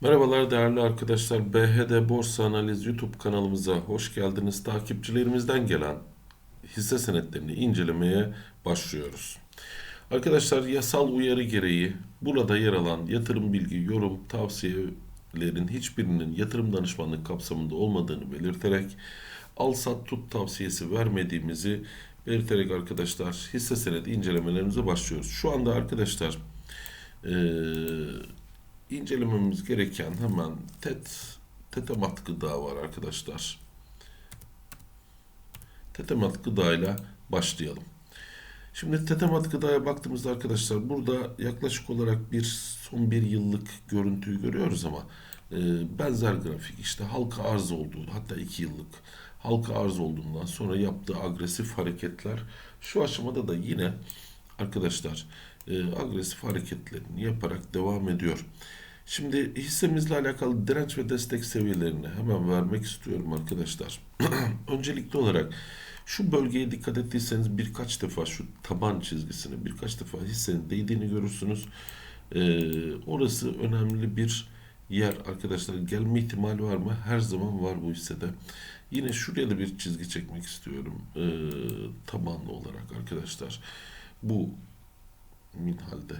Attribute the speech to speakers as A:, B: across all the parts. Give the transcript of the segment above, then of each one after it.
A: Merhabalar değerli arkadaşlar. BHD Borsa Analiz YouTube kanalımıza hoş geldiniz. Takipçilerimizden gelen hisse senetlerini incelemeye başlıyoruz. Arkadaşlar yasal uyarı gereği burada yer alan yatırım bilgi, yorum, tavsiyelerin hiçbirinin yatırım danışmanlık kapsamında olmadığını belirterek al sat tut tavsiyesi vermediğimizi belirterek arkadaşlar hisse senedi incelemelerimize başlıyoruz. Şu anda arkadaşlar eee incelememiz gereken hemen TET, Tetemat gıda var arkadaşlar. Tetemat gıda ile başlayalım. Şimdi Tetemat gıdaya baktığımızda arkadaşlar burada yaklaşık olarak bir son bir yıllık görüntüyü görüyoruz ama e, benzer grafik işte halka arz olduğu hatta iki yıllık halka arz olduğundan sonra yaptığı agresif hareketler şu aşamada da yine arkadaşlar e, agresif hareketlerini yaparak devam ediyor. Şimdi hissemizle alakalı direnç ve destek seviyelerini hemen vermek istiyorum arkadaşlar. Öncelikli olarak şu bölgeye dikkat ettiyseniz birkaç defa şu taban çizgisine birkaç defa hissenin değdiğini görürsünüz. Ee, orası önemli bir yer arkadaşlar. Gelme ihtimali var mı? Her zaman var bu hissede. Yine şuraya da bir çizgi çekmek istiyorum. Ee, tabanlı olarak arkadaşlar. Bu minhalde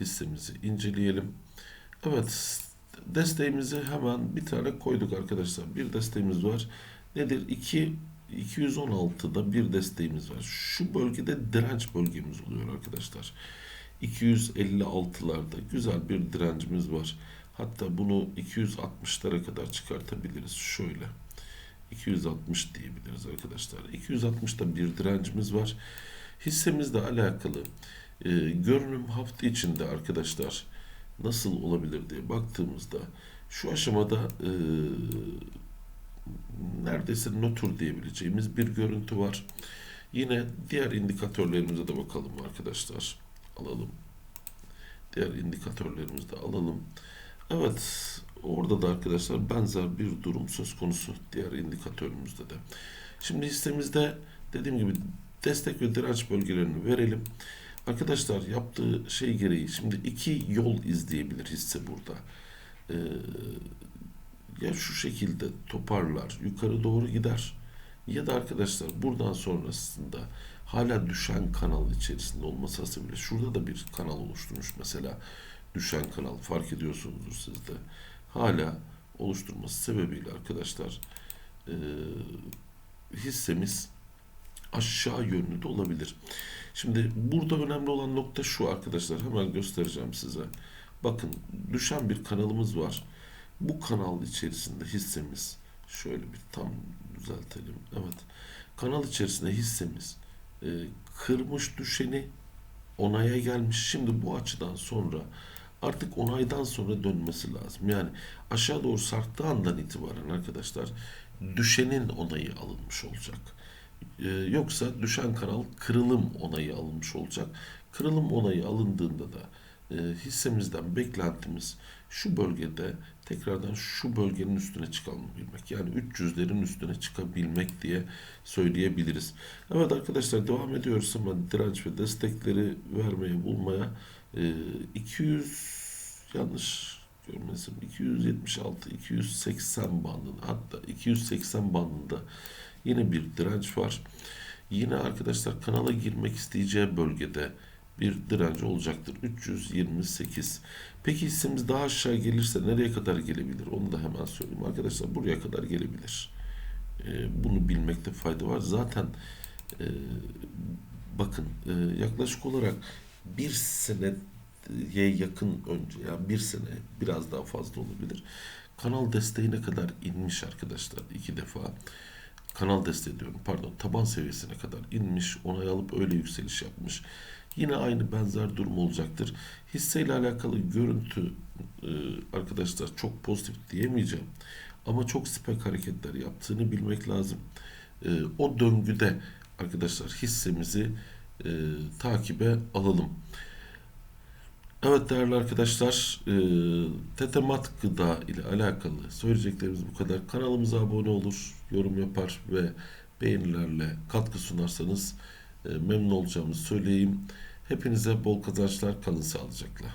A: hissemizi inceleyelim. Evet, desteğimizi hemen bir tane koyduk arkadaşlar. Bir desteğimiz var. Nedir? 2 216'da bir desteğimiz var. Şu bölgede direnç bölgemiz oluyor arkadaşlar. 256'larda güzel bir direncimiz var. Hatta bunu 260'lara kadar çıkartabiliriz. Şöyle. 260 diyebiliriz arkadaşlar. 260'da bir direncimiz var. Hissemizle alakalı e, görünüm hafta içinde arkadaşlar nasıl olabilir diye baktığımızda şu aşamada e, neredeyse nötr diyebileceğimiz bir görüntü var. Yine diğer indikatörlerimize de bakalım arkadaşlar. Alalım. Diğer indikatörlerimizi de alalım. Evet, orada da arkadaşlar benzer bir durum söz konusu diğer indikatörümüzde de. Şimdi hissemizde dediğim gibi destek ve direnç bölgelerini verelim. Arkadaşlar yaptığı şey gereği şimdi iki yol izleyebilir hisse burada. Ee, ya şu şekilde toparlar, yukarı doğru gider ya da arkadaşlar buradan sonrasında hala düşen kanal içerisinde olması hasebiyle şurada da bir kanal oluşturmuş mesela düşen kanal fark ediyorsunuzdur siz de hala oluşturması sebebiyle arkadaşlar e, hissemiz aşağı yönlü de olabilir. Şimdi burada önemli olan nokta şu arkadaşlar. Hemen göstereceğim size. Bakın düşen bir kanalımız var. Bu kanal içerisinde hissemiz şöyle bir tam düzeltelim. Evet. Kanal içerisinde hissemiz e, kırmış düşeni onaya gelmiş. Şimdi bu açıdan sonra artık onaydan sonra dönmesi lazım. Yani aşağı doğru sarktığı andan itibaren arkadaşlar düşenin onayı alınmış olacak. Ee, yoksa düşen kanal kırılım onayı alınmış olacak. Kırılım onayı alındığında da e, hissemizden beklentimiz şu bölgede tekrardan şu bölgenin üstüne çıkabilmek. Yani 300'lerin üstüne çıkabilmek diye söyleyebiliriz. Evet arkadaşlar devam ediyoruz ama direnç ve destekleri vermeye bulmaya e, 200 yanlış görmesin 276 280 bandında hatta 280 bandında Yine bir direnç var. Yine arkadaşlar kanala girmek isteyeceği bölgede bir direnç olacaktır. 328. Peki hissemiz daha aşağı gelirse nereye kadar gelebilir? Onu da hemen söyleyeyim. Arkadaşlar buraya kadar gelebilir. Ee, bunu bilmekte fayda var. Zaten e, bakın e, yaklaşık olarak bir seneye yakın önce yani bir sene biraz daha fazla olabilir. Kanal desteğine kadar inmiş arkadaşlar iki defa kanal desteği diyorum pardon taban seviyesine kadar inmiş onay alıp öyle yükseliş yapmış. Yine aynı benzer durum olacaktır. Hisseyle alakalı görüntü e, arkadaşlar çok pozitif diyemeyeceğim. Ama çok spek hareketler yaptığını bilmek lazım. E, o döngüde arkadaşlar hissemizi e, takibe alalım. Evet değerli arkadaşlar, e, Tetemat Gıda ile alakalı söyleyeceklerimiz bu kadar. Kanalımıza abone olur, yorum yapar ve beğenilerle katkı sunarsanız e, memnun olacağımı söyleyeyim. Hepinize bol kazançlar, kalın sağlıcakla.